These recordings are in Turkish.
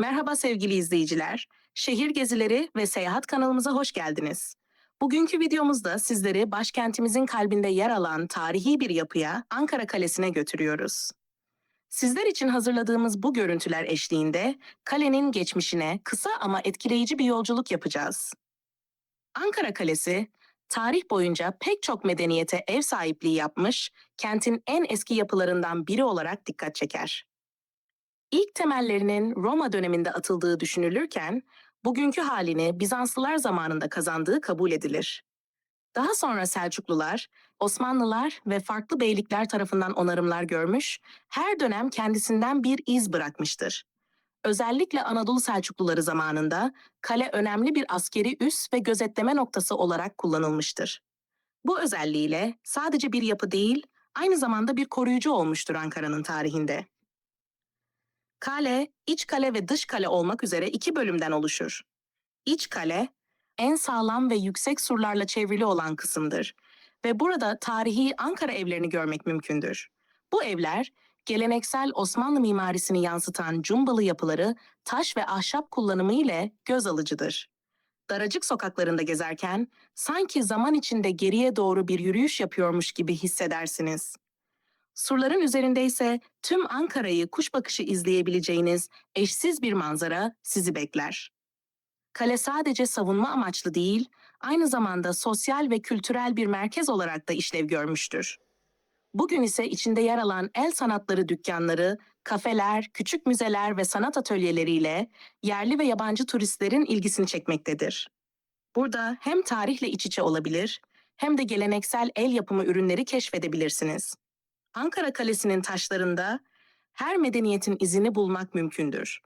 Merhaba sevgili izleyiciler. Şehir gezileri ve seyahat kanalımıza hoş geldiniz. Bugünkü videomuzda sizleri başkentimizin kalbinde yer alan tarihi bir yapıya Ankara Kalesi'ne götürüyoruz. Sizler için hazırladığımız bu görüntüler eşliğinde kalenin geçmişine kısa ama etkileyici bir yolculuk yapacağız. Ankara Kalesi, tarih boyunca pek çok medeniyete ev sahipliği yapmış, kentin en eski yapılarından biri olarak dikkat çeker. İlk temellerinin Roma döneminde atıldığı düşünülürken, bugünkü halini Bizanslılar zamanında kazandığı kabul edilir. Daha sonra Selçuklular, Osmanlılar ve farklı beylikler tarafından onarımlar görmüş, her dönem kendisinden bir iz bırakmıştır. Özellikle Anadolu Selçukluları zamanında kale önemli bir askeri üs ve gözetleme noktası olarak kullanılmıştır. Bu özelliğiyle sadece bir yapı değil, aynı zamanda bir koruyucu olmuştur Ankara'nın tarihinde. Kale, iç kale ve dış kale olmak üzere iki bölümden oluşur. İç kale, en sağlam ve yüksek surlarla çevrili olan kısımdır ve burada tarihi Ankara evlerini görmek mümkündür. Bu evler, geleneksel Osmanlı mimarisini yansıtan cumbalı yapıları taş ve ahşap kullanımı ile göz alıcıdır. Daracık sokaklarında gezerken sanki zaman içinde geriye doğru bir yürüyüş yapıyormuş gibi hissedersiniz. Surların üzerinde ise tüm Ankara'yı kuş bakışı izleyebileceğiniz eşsiz bir manzara sizi bekler. Kale sadece savunma amaçlı değil, aynı zamanda sosyal ve kültürel bir merkez olarak da işlev görmüştür. Bugün ise içinde yer alan el sanatları dükkanları, kafeler, küçük müzeler ve sanat atölyeleriyle yerli ve yabancı turistlerin ilgisini çekmektedir. Burada hem tarihle iç içe olabilir, hem de geleneksel el yapımı ürünleri keşfedebilirsiniz. Ankara Kalesi'nin taşlarında her medeniyetin izini bulmak mümkündür.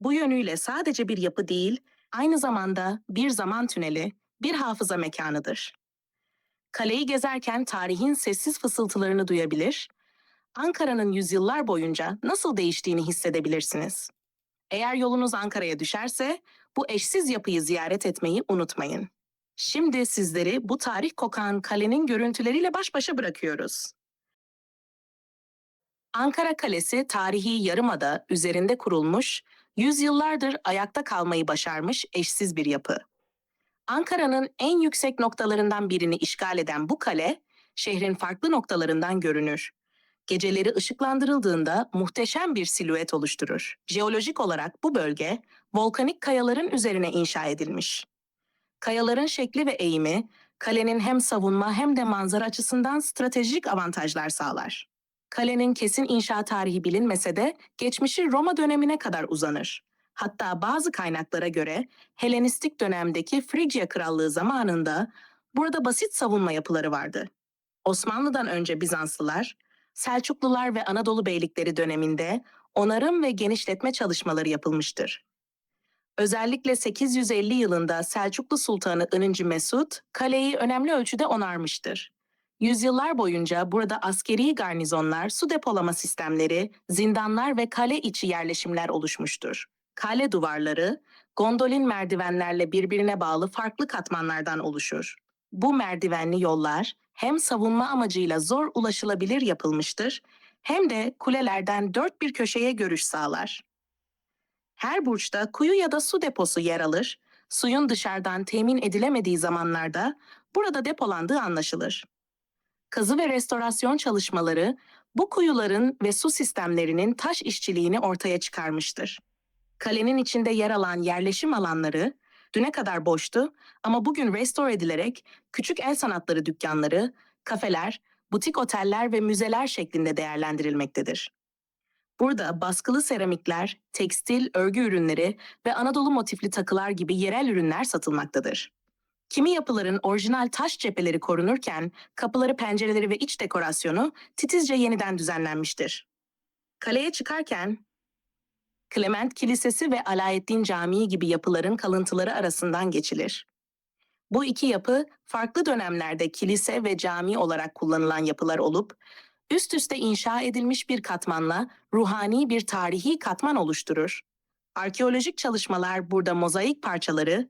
Bu yönüyle sadece bir yapı değil, aynı zamanda bir zaman tüneli, bir hafıza mekanıdır. Kaleyi gezerken tarihin sessiz fısıltılarını duyabilir, Ankara'nın yüzyıllar boyunca nasıl değiştiğini hissedebilirsiniz. Eğer yolunuz Ankara'ya düşerse bu eşsiz yapıyı ziyaret etmeyi unutmayın. Şimdi sizleri bu tarih kokan kalenin görüntüleriyle baş başa bırakıyoruz. Ankara Kalesi tarihi yarımada üzerinde kurulmuş, yüzyıllardır ayakta kalmayı başarmış eşsiz bir yapı. Ankara'nın en yüksek noktalarından birini işgal eden bu kale, şehrin farklı noktalarından görünür. Geceleri ışıklandırıldığında muhteşem bir silüet oluşturur. Jeolojik olarak bu bölge, volkanik kayaların üzerine inşa edilmiş. Kayaların şekli ve eğimi, kalenin hem savunma hem de manzara açısından stratejik avantajlar sağlar. Kalenin kesin inşa tarihi bilinmese de geçmişi Roma dönemine kadar uzanır. Hatta bazı kaynaklara göre Helenistik dönemdeki Frigya Krallığı zamanında burada basit savunma yapıları vardı. Osmanlı'dan önce Bizanslılar, Selçuklular ve Anadolu beylikleri döneminde onarım ve genişletme çalışmaları yapılmıştır. Özellikle 850 yılında Selçuklu Sultanı 1. Mesut kaleyi önemli ölçüde onarmıştır. Yüzyıllar boyunca burada askeri garnizonlar, su depolama sistemleri, zindanlar ve kale içi yerleşimler oluşmuştur. Kale duvarları, gondolin merdivenlerle birbirine bağlı farklı katmanlardan oluşur. Bu merdivenli yollar hem savunma amacıyla zor ulaşılabilir yapılmıştır, hem de kulelerden dört bir köşeye görüş sağlar. Her burçta kuyu ya da su deposu yer alır, suyun dışarıdan temin edilemediği zamanlarda burada depolandığı anlaşılır kazı ve restorasyon çalışmaları bu kuyuların ve su sistemlerinin taş işçiliğini ortaya çıkarmıştır. Kalenin içinde yer alan yerleşim alanları düne kadar boştu ama bugün restore edilerek küçük el sanatları dükkanları, kafeler, butik oteller ve müzeler şeklinde değerlendirilmektedir. Burada baskılı seramikler, tekstil, örgü ürünleri ve Anadolu motifli takılar gibi yerel ürünler satılmaktadır. Kimi yapıların orijinal taş cepheleri korunurken kapıları, pencereleri ve iç dekorasyonu titizce yeniden düzenlenmiştir. Kaleye çıkarken Clement Kilisesi ve Alaeddin Camii gibi yapıların kalıntıları arasından geçilir. Bu iki yapı farklı dönemlerde kilise ve cami olarak kullanılan yapılar olup üst üste inşa edilmiş bir katmanla ruhani bir tarihi katman oluşturur. Arkeolojik çalışmalar burada mozaik parçaları,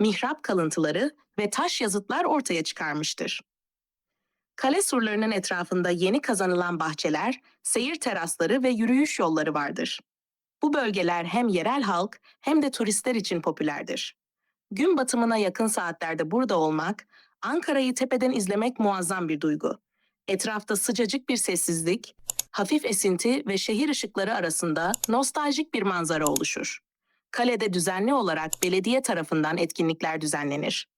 mihrap kalıntıları ve taş yazıtlar ortaya çıkarmıştır. Kale surlarının etrafında yeni kazanılan bahçeler, seyir terasları ve yürüyüş yolları vardır. Bu bölgeler hem yerel halk hem de turistler için popülerdir. Gün batımına yakın saatlerde burada olmak, Ankara'yı tepeden izlemek muazzam bir duygu. Etrafta sıcacık bir sessizlik, hafif esinti ve şehir ışıkları arasında nostaljik bir manzara oluşur. Kalede düzenli olarak belediye tarafından etkinlikler düzenlenir.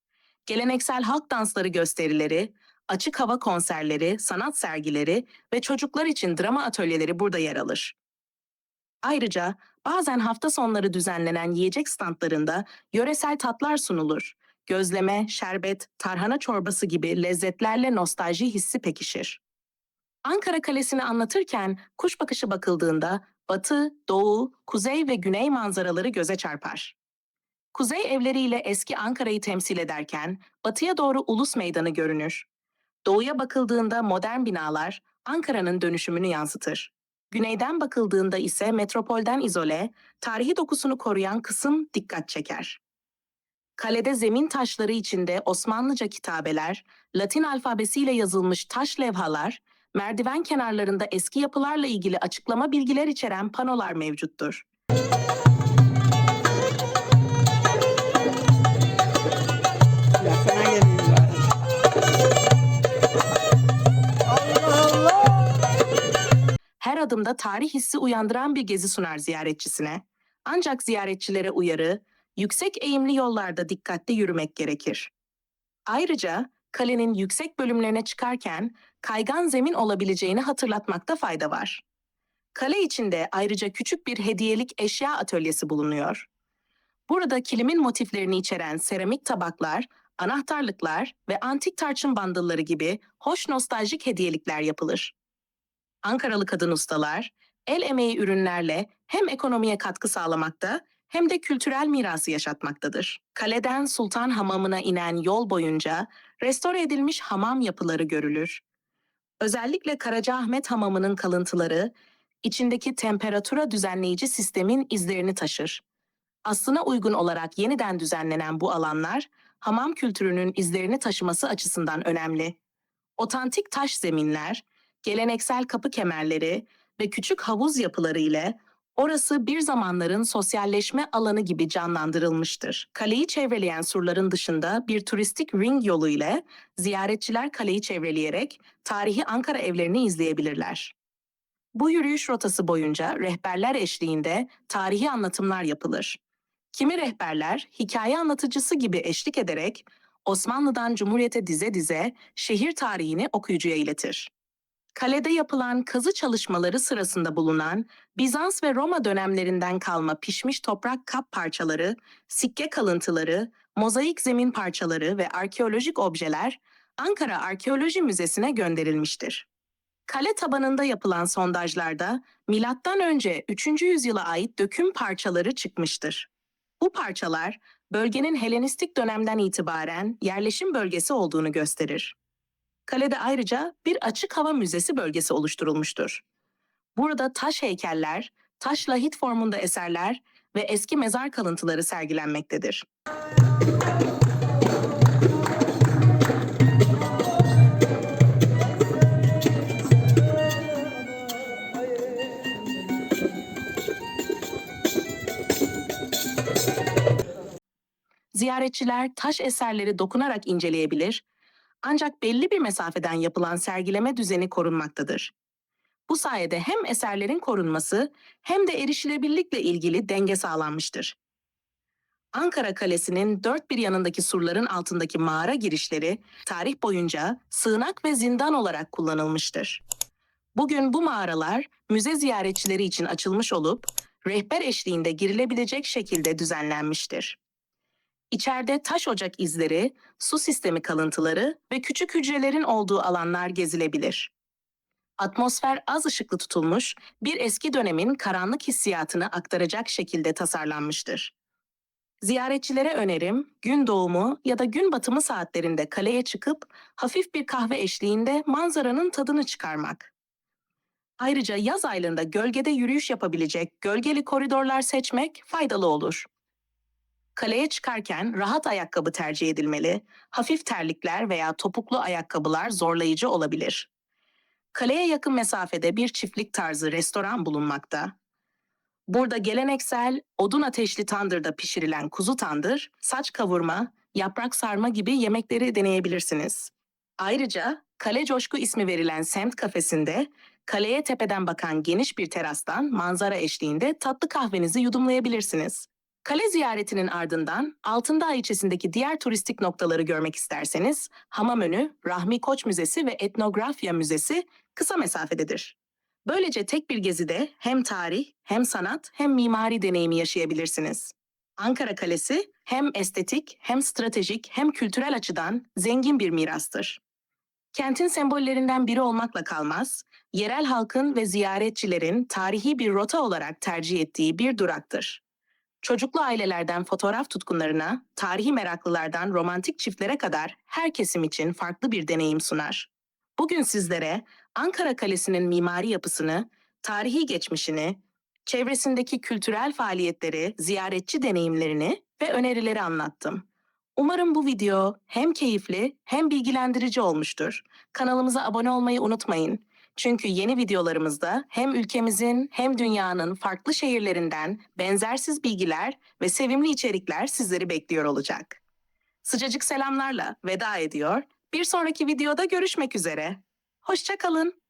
Geleneksel halk dansları gösterileri, açık hava konserleri, sanat sergileri ve çocuklar için drama atölyeleri burada yer alır. Ayrıca bazen hafta sonları düzenlenen yiyecek standlarında yöresel tatlar sunulur. Gözleme, şerbet, tarhana çorbası gibi lezzetlerle nostalji hissi pekişir. Ankara Kalesi'ni anlatırken kuş bakışı bakıldığında batı, doğu, kuzey ve güney manzaraları göze çarpar. Kuzey evleriyle eski Ankara'yı temsil ederken batıya doğru Ulus Meydanı görünür. Doğuya bakıldığında modern binalar Ankara'nın dönüşümünü yansıtır. Güneyden bakıldığında ise metropolden izole, tarihi dokusunu koruyan kısım dikkat çeker. Kalede zemin taşları içinde Osmanlıca kitabeler, Latin alfabesiyle yazılmış taş levhalar, merdiven kenarlarında eski yapılarla ilgili açıklama bilgiler içeren panolar mevcuttur. Adımda tarih hissi uyandıran bir gezi sunar ziyaretçisine. Ancak ziyaretçilere uyarı, yüksek eğimli yollarda dikkatli yürümek gerekir. Ayrıca kalenin yüksek bölümlerine çıkarken kaygan zemin olabileceğini hatırlatmakta fayda var. Kale içinde ayrıca küçük bir hediyelik eşya atölyesi bulunuyor. Burada kilimin motiflerini içeren seramik tabaklar, anahtarlıklar ve antik tarçın bandılları gibi hoş nostaljik hediyelikler yapılır. Ankaralı kadın ustalar, el emeği ürünlerle hem ekonomiye katkı sağlamakta hem de kültürel mirası yaşatmaktadır. Kaleden Sultan Hamamı'na inen yol boyunca restore edilmiş hamam yapıları görülür. Özellikle Karacaahmet Hamamı'nın kalıntıları, içindeki temperatura düzenleyici sistemin izlerini taşır. Aslına uygun olarak yeniden düzenlenen bu alanlar, hamam kültürünün izlerini taşıması açısından önemli. Otantik taş zeminler, geleneksel kapı kemerleri ve küçük havuz yapıları ile orası bir zamanların sosyalleşme alanı gibi canlandırılmıştır. Kaleyi çevreleyen surların dışında bir turistik ring yolu ile ziyaretçiler kaleyi çevreleyerek tarihi Ankara evlerini izleyebilirler. Bu yürüyüş rotası boyunca rehberler eşliğinde tarihi anlatımlar yapılır. Kimi rehberler hikaye anlatıcısı gibi eşlik ederek Osmanlı'dan Cumhuriyet'e dize dize şehir tarihini okuyucuya iletir. Kalede yapılan kazı çalışmaları sırasında bulunan Bizans ve Roma dönemlerinden kalma pişmiş toprak kap parçaları, sikke kalıntıları, mozaik zemin parçaları ve arkeolojik objeler Ankara Arkeoloji Müzesi'ne gönderilmiştir. Kale tabanında yapılan sondajlarda önce 3. yüzyıla ait döküm parçaları çıkmıştır. Bu parçalar bölgenin Helenistik dönemden itibaren yerleşim bölgesi olduğunu gösterir. Kalede ayrıca bir açık hava müzesi bölgesi oluşturulmuştur. Burada taş heykeller, taş lahit formunda eserler ve eski mezar kalıntıları sergilenmektedir. Ziyaretçiler taş eserleri dokunarak inceleyebilir, ancak belli bir mesafeden yapılan sergileme düzeni korunmaktadır. Bu sayede hem eserlerin korunması hem de erişilebilirlikle ilgili denge sağlanmıştır. Ankara Kalesi'nin dört bir yanındaki surların altındaki mağara girişleri tarih boyunca sığınak ve zindan olarak kullanılmıştır. Bugün bu mağaralar müze ziyaretçileri için açılmış olup rehber eşliğinde girilebilecek şekilde düzenlenmiştir. İçeride taş ocak izleri, su sistemi kalıntıları ve küçük hücrelerin olduğu alanlar gezilebilir. Atmosfer az ışıklı tutulmuş, bir eski dönemin karanlık hissiyatını aktaracak şekilde tasarlanmıştır. Ziyaretçilere önerim, gün doğumu ya da gün batımı saatlerinde kaleye çıkıp hafif bir kahve eşliğinde manzaranın tadını çıkarmak. Ayrıca yaz aylarında gölgede yürüyüş yapabilecek gölgeli koridorlar seçmek faydalı olur. Kaleye çıkarken rahat ayakkabı tercih edilmeli, hafif terlikler veya topuklu ayakkabılar zorlayıcı olabilir. Kaleye yakın mesafede bir çiftlik tarzı restoran bulunmakta. Burada geleneksel odun ateşli tandırda pişirilen kuzu tandır, saç kavurma, yaprak sarma gibi yemekleri deneyebilirsiniz. Ayrıca Kale Coşku ismi verilen semt kafesinde kaleye tepeden bakan geniş bir terastan manzara eşliğinde tatlı kahvenizi yudumlayabilirsiniz. Kale ziyaretinin ardından Altındağ ilçesindeki diğer turistik noktaları görmek isterseniz Hamamönü, Rahmi Koç Müzesi ve Etnografya Müzesi kısa mesafededir. Böylece tek bir gezide hem tarih, hem sanat, hem mimari deneyimi yaşayabilirsiniz. Ankara Kalesi hem estetik, hem stratejik, hem kültürel açıdan zengin bir mirastır. Kentin sembollerinden biri olmakla kalmaz, yerel halkın ve ziyaretçilerin tarihi bir rota olarak tercih ettiği bir duraktır. Çocuklu ailelerden fotoğraf tutkunlarına, tarihi meraklılardan romantik çiftlere kadar her kesim için farklı bir deneyim sunar. Bugün sizlere Ankara Kalesi'nin mimari yapısını, tarihi geçmişini, çevresindeki kültürel faaliyetleri, ziyaretçi deneyimlerini ve önerileri anlattım. Umarım bu video hem keyifli hem bilgilendirici olmuştur. Kanalımıza abone olmayı unutmayın. Çünkü yeni videolarımızda hem ülkemizin hem dünyanın farklı şehirlerinden benzersiz bilgiler ve sevimli içerikler sizleri bekliyor olacak. Sıcacık selamlarla veda ediyor. Bir sonraki videoda görüşmek üzere. Hoşçakalın.